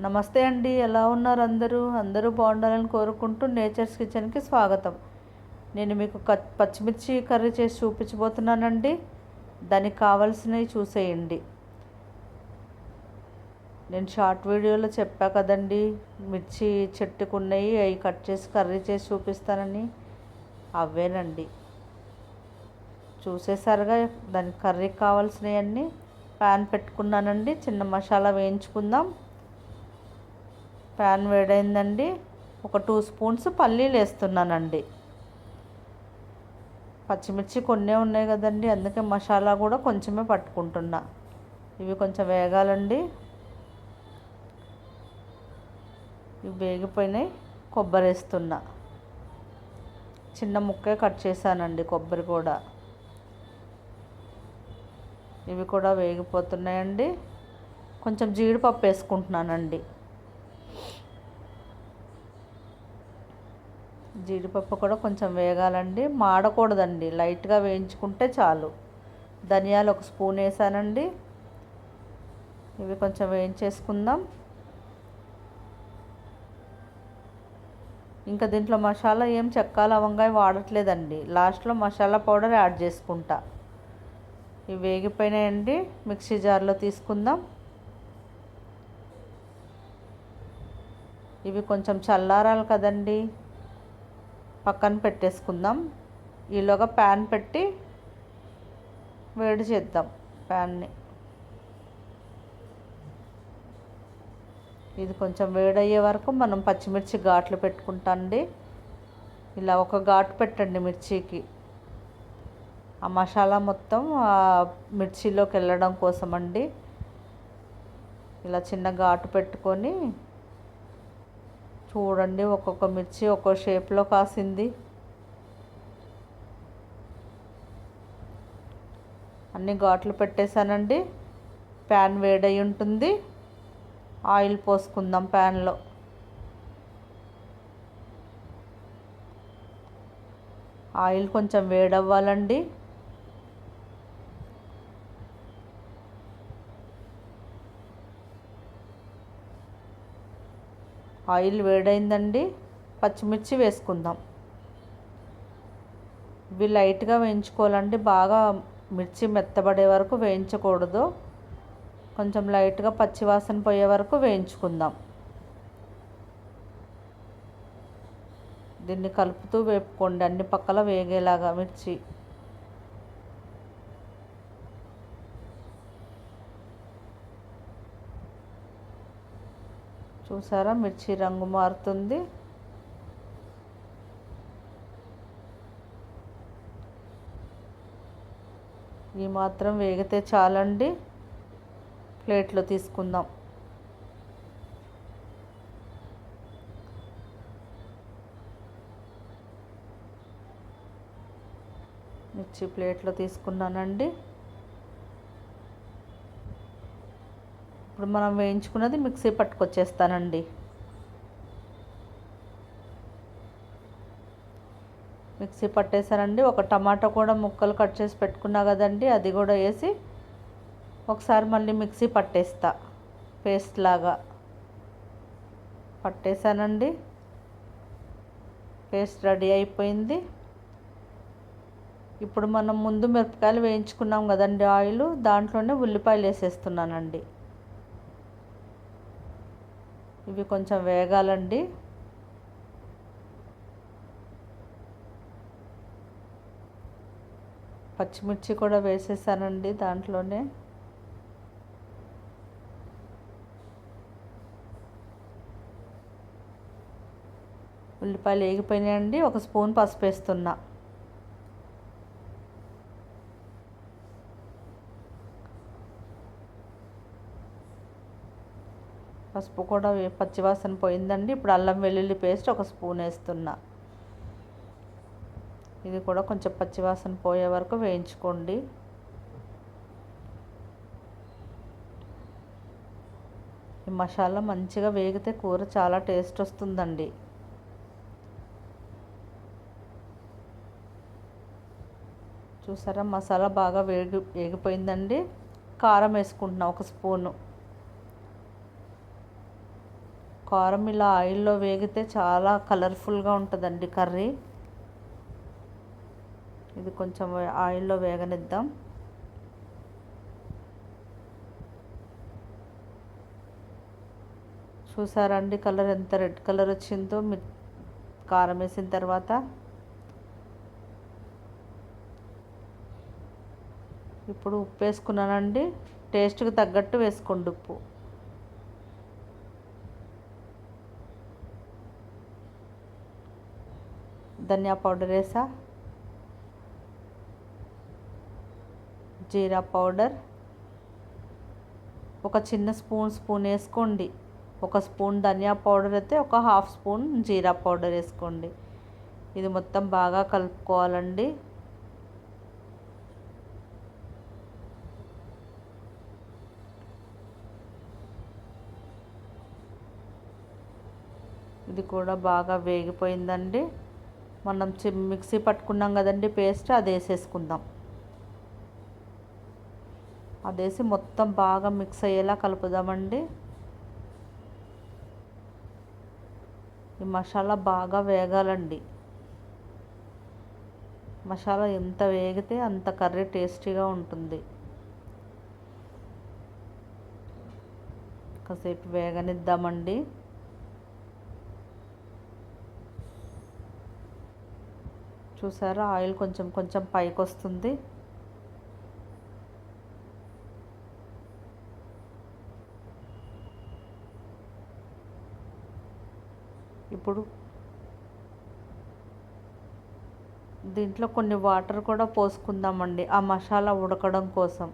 నమస్తే అండి ఎలా ఉన్నారు అందరూ? అందరూ బాగుండాలని కోరుకుంటూ నేచర్స్ కిచెన్కి స్వాగతం. నేను మీకు క- పచ్చిమిర్చి కర్రీ చేసి చూపించబోతున్నానండి. దానికి కావాల్సినవి చూసేయండి. నేను షార్ట్ వీడియోలో చెప్పా కదండి మిర్చి చెట్టుకున్నాయి అవి కట్ చేసి కర్రీ చేసి చూపిస్తానని. అవేనండి. చూసేసారుగా దానికి కర్రీకి కావాల్సినవన్నీ ప్యాన్ పెట్టుకున్నానండి. చిన్న మసాలా వేయించుకుందాం. ప్యాన్ వేడైందండి. ఒక టూ స్పూన్స్ పల్లీలు వేస్తున్నానండి. పచ్చిమిర్చి కొన్నే ఉన్నాయి కదండి. అందుకే మసాలా కూడా కొంచెమే పట్టుకుంటున్నా. ఇవి కొంచెం వేగాలండి. ఇవి వేగిపోయినాయి. కొబ్బరి వేస్తున్నా. చిన్న ముక్కే కట్ చేశానండి కొబ్బరి కూడా. ఇవి కూడా వేగిపోతున్నాయండి. కొంచెం జీడిపప్పు వేసుకుంటున్నానండి. జీడిపప్పు కూడా కొంచెం వేగాలండి. మాడకూడదండి. లైట్గా వేయించుకుంటే చాలు. ధనియాలు ఒక స్పూన్ వేసానండి. ఇవి కొంచెం వేయించేసుకుందాం. ఇంకా దీంట్లో మసాలా ఏం చెక్క లవంగాయ వాడట్లేదండి. లాస్ట్లో మసాలా పౌడర్ యాడ్ చేసుకుంటా. ఇవి వేగిపోయినాయండి. మిక్సీ జార్లో తీసుకుందాం. ఇవి కొంచెం చల్లారాలి కదండి. పక్కన పెట్టేసుకుందాం. ఈలోగా ప్యాన్ పెట్టి వేడి చేద్దాం ప్యాన్ని. ఇది కొంచెం వేడయ్యే వరకు మనం పచ్చిమిర్చి ఘాట్లు పెట్టుకుంటాండి ఇలా ఒక ఘాటు పెట్టండి మిర్చికి. ఆ మసాలా మొత్తం ఆ మిర్చిలోకి వెళ్ళడం కోసం అండి ఇలా చిన్న ఘాటు పెట్టుకొని చూడండి ఒక్కొక్క మిర్చి ఒక్కో షేప్లో కాసింది. అన్ని ఘాట్లు పెట్టేశానండి. ప్యాన్ వేడై ఉంటుంది. ఆయిల్ పోసుకుందాం ప్యాన్లో. ఆయిల్ కొంచెం వేడవ్వాలండి. ఆయిల్ వేడైందండి. పచ్చిమిర్చి వేసుకుందాం. ఇవి లైట్గా వేయించుకోవాలండి. బాగా మిర్చి మెత్తబడే వరకు వేయించకూడదు. కొంచెం లైట్గా పచ్చివాసన పోయే వరకు వేయించుకుందాం. దీన్ని కలుపుతూ వేపుకోండి. అన్ని పక్కల వేగేలాగా మిర్చి చూసారా? మిర్చి రంగు మారుతుంది. ఈ మాత్రం వేగితే చాలండి. ప్లేట్లో తీసుకుందాం. మిర్చి ప్లేట్లో తీసుకున్నానండి. ఇప్పుడు మనం వేయించుకున్నది మిక్సీ పట్టుకొచ్చేస్తానండి. మిక్సీ పట్టేసానండి ఒక టమాటా కూడా ముక్కలు కట్ చేసి పెట్టుకున్నా కదండి అది కూడా వేసి ఒకసారి మళ్ళీ మిక్సీ పట్టేస్తా. పేస్ట్ లాగా పట్టేశానండి. పేస్ట్ రెడీ అయిపోయింది. ఇప్పుడు మనం ముందు మిరపకాయలు వేయించుకున్నాం కదండి ఆయిల్. దాంట్లోనే ఉల్లిపాయలు వేసేస్తున్నానండి. ఇవి కొంచెం వేగాలండి. పచ్చిమిర్చి కూడా వేసేసానండి దాంట్లోనే. ఉల్లిపాయలు వేగిపోయినాయండి. ఒక స్పూన్ పసుపు వేస్తున్నా. పసుపు కూడా పచ్చివాసన పోయిందండి. ఇప్పుడు అల్లం వెల్లుల్లి పేస్ట్ ఒక స్పూన్ వేస్తున్నా. ఇది కూడా కొంచెం పచ్చివాసన పోయే వరకు వేయించుకోండి. ఈ మసాలా మంచిగా వేగితే కూర చాలా టేస్ట్ వస్తుందండి. చూసారా? మసాలా బాగా వేగి వేగిపోయిందండి. కారం వేసుకుంటున్నా ఒక స్పూను. కారం ఇలా ఆయిల్లో వేగితే చాలా కలర్ఫుల్గా ఉంటుందండి కర్రీ. ఇది కొంచెం ఆయిల్లో వేగనిద్దాం. చూసారా అండి కలర్ ఎంత రెడ్ కలర్ వచ్చిందో మీ కారం వేసిన తర్వాత. ఇప్పుడు ఉప్పు వేసుకున్నానండి. టేస్ట్కి తగ్గట్టు వేసుకోండి ఉప్పు. ధనియా పౌడర్ వేసా జీరా పౌడర్ ఒక చిన్న స్పూన్ స్పూన్ వేసుకోండి. ఒక స్పూన్ ధనియా పౌడర్ అయితే ఒక హాఫ్ స్పూన్ జీరా పౌడర్ వేసుకోండి. ఇది మొత్తం బాగా కలుపుకోవాలండి. ఇది కూడా బాగా వేగిపోయిందండి. మనం మిక్సీ పట్టుకున్నాం కదండి పేస్ట్ అది వేసేసుకుందాం అదేసి మొత్తం బాగా మిక్స్ అయ్యేలా కలుపుదామండి. ఈ మసాలా బాగా వేగాలండి. మసాలా ఎంత వేగితే అంత కర్రీ టేస్టీగా ఉంటుంది. కాసేపు వేగనిద్దామండి. చూసారా? ఆయిల్ కొంచెం కొంచెం పైకి వస్తుంది ఇప్పుడు దీంట్లో కొన్ని వాటర్ కూడా పోసుకుందామండి. ఆ మసాలా ఉడకడం కోసం.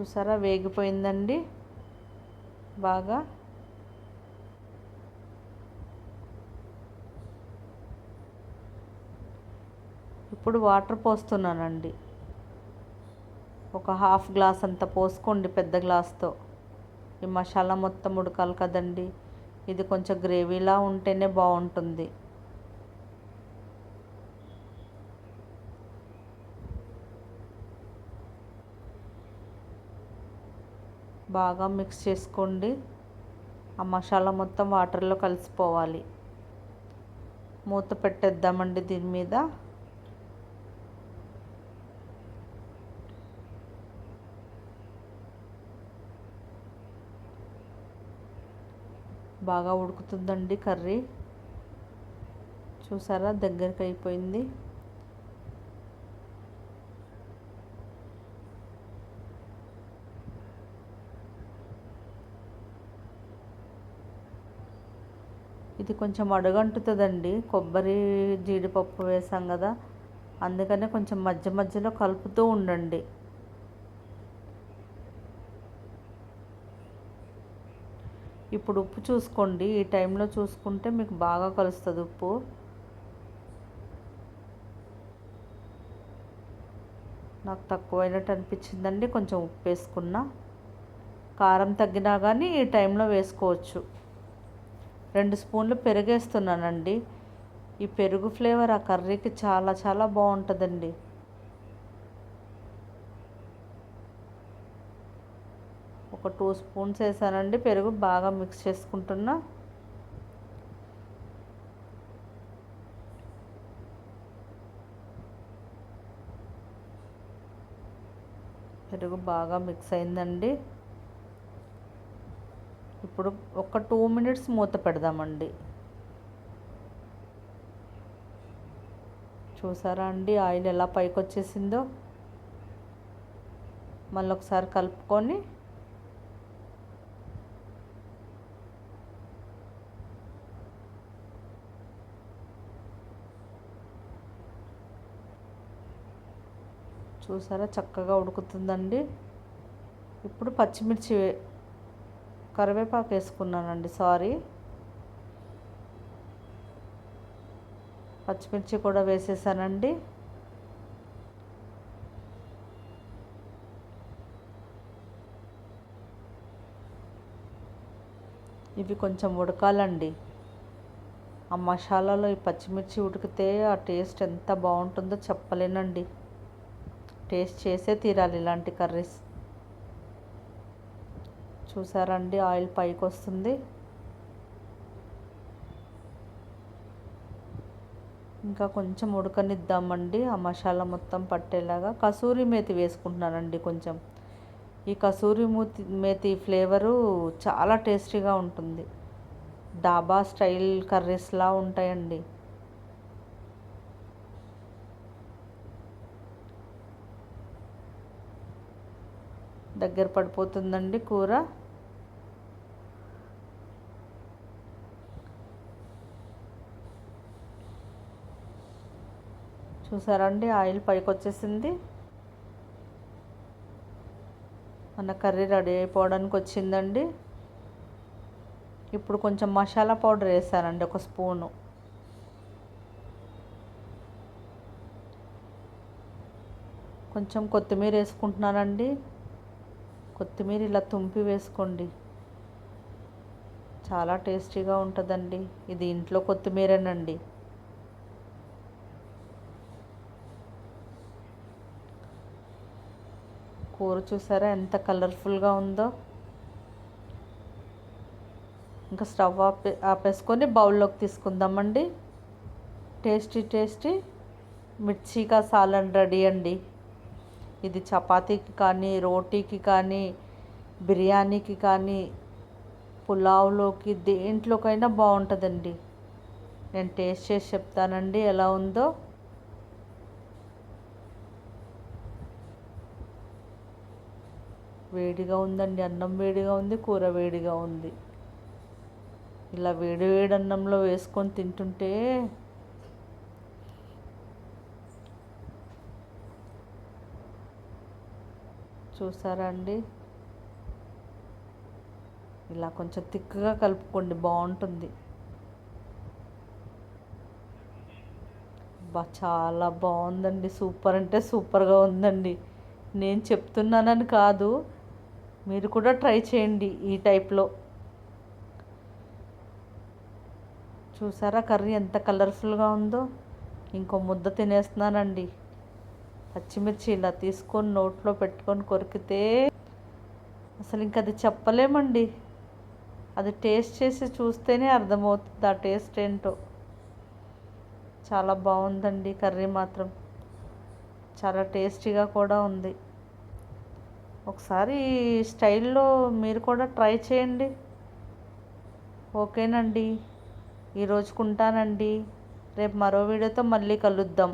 చూసారా? వేగిపోయిందండి. బాగా. ఇప్పుడు వాటర్ పోస్తున్నానండి. ఒక హాఫ్ గ్లాస్ అంత పోసుకోండి పెద్ద గ్లాస్తో. ఈ మసాలా మొత్తం ఉడకాలి కదండి. ఇది కొంచెం గ్రేవీలా ఉంటేనే బాగుంటుంది. బాగా మిక్స్ చేసుకోండి. ఆ మసాలా మొత్తం వాటర్లో కలిసిపోవాలి. మూత పెట్టేద్దామండి దీని మీద. బాగా ఉడుకుతుందండి కర్రీ. చూసారా? దగ్గరికి అయిపోయింది ఇది కొంచెం అడుగంటుతుందండి. కొబ్బరి జీడిపప్పు వేసాం కదా అందుకనే కొంచెం మధ్య మధ్యలో కలుపుతూ ఉండండి. ఇప్పుడు ఉప్పు చూసుకోండి. ఈ టైంలో చూసుకుంటే మీకు బాగా కలుస్తుంది ఉప్పు. నాకు తక్కువైనట్టు అనిపించిందండి. కొంచెం ఉప్పు వేసుకున్నా. కారం తగ్గినా కానీ ఈ టైంలో వేసుకోవచ్చు. రెండు స్పూన్లు పెరుగేస్తున్నానండి. ఈ పెరుగు ఫ్లేవర్ ఆ కర్రీకి చాలా చాలా బాగుంటుందండి. ఒక టూ స్పూన్స్ వేసానండి. పెరుగు బాగా మిక్స్ చేసుకుంటున్నా. పెరుగు బాగా మిక్స్ అయిందండి. ఇప్పుడు ఒక టూ మినిట్స్ మూత పెడదామండి. చూసారా అండి? ఆయిల్ ఎలా పైకి వచ్చేసిందో మళ్ళీ ఒకసారి కలుపుకొని చూసారా? చక్కగా ఉడుకుతుందండి. ఇప్పుడు పచ్చిమిర్చి కరివేపాకు వేసుకున్నానండి సారీ. పచ్చిమిర్చి కూడా వేసేసానండి. ఇవి కొంచెం ఉడకాలండి. ఆ మసాలాలో ఈ పచ్చిమిర్చి ఉడికితే ఆ టేస్ట్ ఎంత బాగుంటుందో చెప్పలేనండి. టేస్ట్ చేసే తీరాలి ఇలాంటి కర్రీస్. చూసారండి ఆయిల్ పైకి వస్తుంది ఇంకా కొంచెం ఉడకనిద్దామండి ఆ మసాలా మొత్తం పట్టేలాగా. కసూరి మేతి వేసుకుంటున్నానండి కొంచెం. ఈ కసూరి మూతి మేతి ఫ్లేవరు చాలా టేస్టీగా ఉంటుంది. డాబా స్టైల్ కర్రీస్లా ఉంటాయండి. దగ్గర పడిపోతుందండి కూర. చూసారండి ఆయిల్ పైకి వచ్చేసింది మన కర్రీ రెడీ అయిపోవడానికి వచ్చిందండి. ఇప్పుడు కొంచెం మసాలా పౌడర్ వేసానండి ఒక స్పూను. కొంచెం కొత్తిమీర వేసుకుంటున్నానండి. కొత్తిమీర ఇలా తుంపి వేసుకోండి. చాలా టేస్టీగా ఉంటుందండి. ఇది ఇంట్లో కొత్తిమీరేనండి. కూర చూసారా? ఎంత కలర్ఫుల్గా ఉందో. ఇంకా స్టవ్ ఆపే ఆపేసుకొని బౌల్లోకి తీసుకుందామండి. Tasty tasty. Mirchi ka salan ready అండి. ఇది చపాతీకి కానీ రోటీకి కానీ బిర్యానీకి కానీ పులావ్లోకి దేంట్లోకైనా బాగుంటుందండి. నేను టేస్ట్ చేసి చెప్తానండి ఎలా ఉందో. వేడిగా ఉందండి అన్నం వేడిగా ఉంది కూర వేడిగా ఉంది. ఇలా వేడి వేడి అన్నంలో వేసుకొని తింటుంటే చూసారా అండి? ఇలా కొంచెం తిక్కుగా కలుపుకోండి బాగుంటుంది. బా చాలా బాగుందండి సూపర్ అంటే సూపర్గా ఉందండి. నేను చెప్తున్నానని కాదు మీరు కూడా ట్రై చేయండి ఈ టైప్లో. చూసారా కర్రీ ఎంత కలర్ఫుల్గా ఉందో? ఇంకో ముద్ద తినేస్తున్నానండి. పచ్చిమిర్చి ఇలా తీసుకొని నోట్లో పెట్టుకొని కొరికితే అసలు ఇంక అది చెప్పలేమండి. అది టేస్ట్ చేసి చూస్తేనే అర్థమవుతుంది ఆ టేస్ట్ ఏంటో. చాలా బాగుందండి కర్రీ మాత్రం. చాలా టేస్టీగా కూడా ఉంది. ఒకసారి ఈ స్టైల్లో మీరు కూడా ట్రై చేయండి. ఓకేనండి. ఈరోజుకుంటానండి రేపు మరో వీడియోతో మళ్ళీ కలుద్దాం.